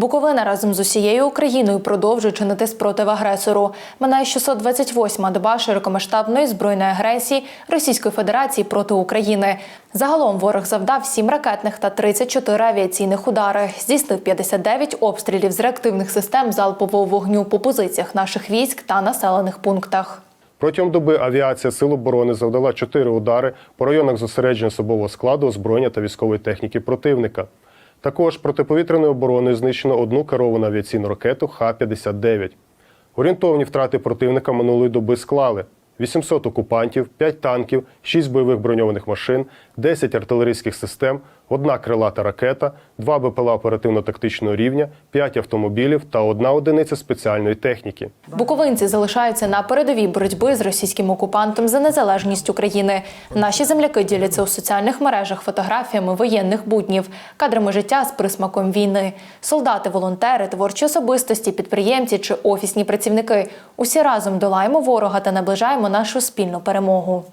Буковина разом з усією Україною продовжує чинити спротив агресору. Минає 628-ма доба широкомасштабної збройної агресії Російської Федерації проти України. Загалом ворог завдав 7 ракетних та 34 авіаційних удари, здійснив 59 обстрілів з реактивних систем залпового вогню по позиціях наших військ та населених пунктах. Протягом доби авіація Сил оборони завдала чотири удари по районах зосередження особового складу, озброєння та військової техніки противника. Також протиповітряною обороною знищено одну керовану авіаційну ракету Х-59. Орієнтовні втрати противника минулої доби склали 800 окупантів, 5 танків, 6 бойових броньованих машин, 10 артилерійських систем, одна крилата ракета, 2 БПЛА оперативно-тактичного рівня, 5 автомобілів та одна одиниця спеціальної техніки. Буковинці залишаються на передовій боротьби з російським окупантом за незалежність України. Наші земляки діляться у соціальних мережах фотографіями воєнних буднів, кадрами життя з присмаком війни. Солдати, волонтери, творчі особистості, підприємці чи офісні працівники. Усі разом долаємо ворога та наближаємо нашу спільну перемогу.